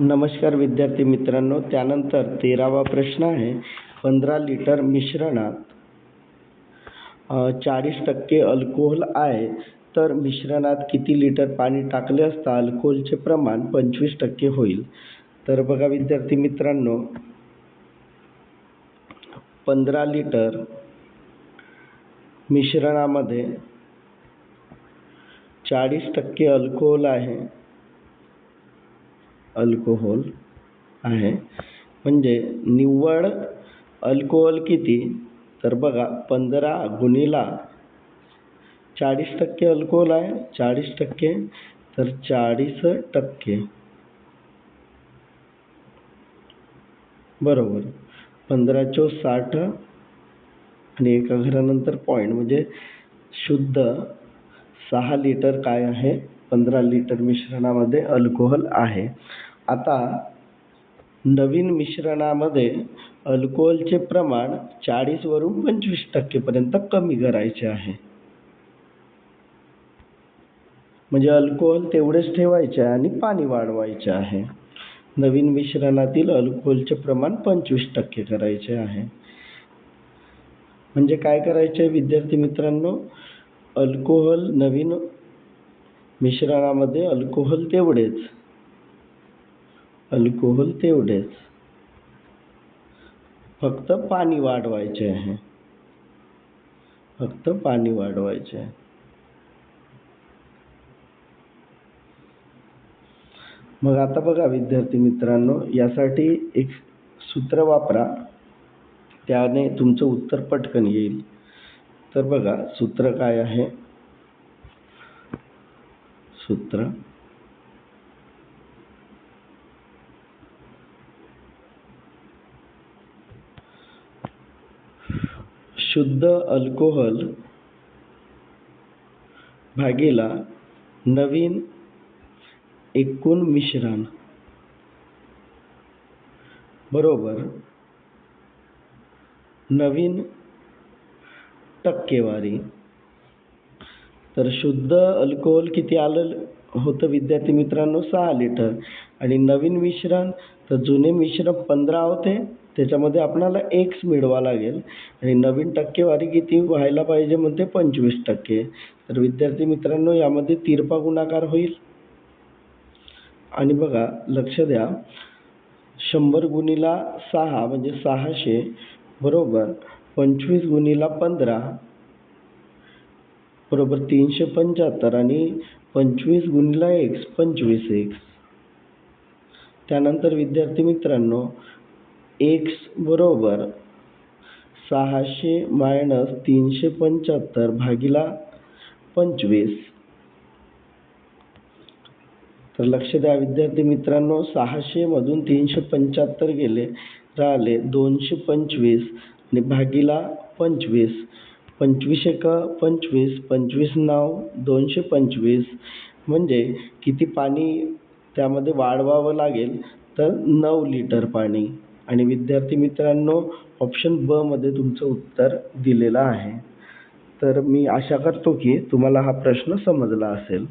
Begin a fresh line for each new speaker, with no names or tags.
नमस्कार विद्यार्थी मित्रांनो त्यानंतर तेरावा प्रश्न आहे पंधरा लिटर मिश्रणात चाळीस टक्के अल्कोहोल आहे तर मिश्रणात किती लिटर पाणी टाकले असता अल्कोहोलचे प्रमाण पंचवीस टक्के होईल? तर बघा विद्यार्थी मित्रांनो पंधरा लिटर मिश्रणामध्ये चाळीस टक्के अल्कोहोल आहे अल्कोहोल आहे. म्हणजे निव्वळ अल्कोहोल किती? तर बघा पंधरा गुणिला चाळीस टक्के अल्कोहोल आहे चाळीस टक्के तर चाळीस टक्के. बरोबर. पंधरा चो साठ आणि एका घरानंतर पॉईंट म्हणजे शुद्ध सहा लिटर काय आहे? पंधरा लिटर मिश्रणामध्ये अल्कोहोल आहे. आता नवीन मिश्रणामध्ये अल्कोहोलचे प्रमाण चाळीसवरून पंचवीस टक्केपर्यंत कमी करायचे आहे. म्हणजे अल्कोहोल तेवढेच ठेवायचे आहे आणि पाणी वाढवायचे आहे. नवीन मिश्रणातील अल्कोहोलचे प्रमाण पंचवीस टक्के करायचे आहे. म्हणजे काय करायचे विद्यार्थी मित्रांनो? अल्कोहोल नवीन मिश्रणामध्ये अल्कोहोल तेवढेच अल्कोहोल तेवढेच. फक्त पाणी वाढवायचे आहे. फक्त पाणी वाढवायचे आहे. मग आता बघा विद्यार्थी मित्रांनो यासाठी एक सूत्र वापरा. त्याने तुमचं उत्तर पटकन येईल. तर बघा सूत्र काय आहे? सूत्र शुद्ध अल्कोहोल भागीला नवीन एकूण मिश्रण. बरोबर. नवीन टक्केवारी. तर शुद्ध अल्कोहोल किती आलं होतं विद्यार्थी मित्रांनो? सहा लिटर. आणि नवीन मिश्रण तर जुने मिश्रण पंधरा होते त्याच्यामध्ये आपणाला एक्स मिळवा लागेल. आणि नवीन टक्केवारी किती व्हायला पाहिजे म्हणते पंचवीस टक्के. तर विद्यार्थी मित्रांनो यामध्ये तिरपा गुणाकार होईल. आणि बघा लक्ष द्या. शंभर गुणिला सहा म्हणजे सहाशे बरोबर. पंचवीस गुणिला पंधरा बरोबर तीनशे पंच्याहत्तर. आणि पंचवीस गुणिला एक्स पंचवीस एक्स त्यानंतर विद्यार्थी मित्रांनो एक्स बरोबर सहाशे मायनस तीनशे पंच्याहत्तर भागीला पंचवीस. तर लक्ष द्या विद्यार्थी मित्रांनो सहाशेमधून तीनशे पंच्याहत्तर गेले राहिले दोनशे पंचवीस आणि भागीला पंचवीस. पंचवीस एक पंचवीस पंचवीस नाव दोनशे पंचवीस. म्हणजे किती पाणी त्यामध्ये वाढवावं लागेल तर नऊ लिटर पाणी. आणि विद्यार्थी मित्रांनो ऑप्शन बमध्ये तुमचं उत्तर दिलेलं आहे. तर मी आशा करतो की तुम्हाला हा प्रश्न समजला असेल.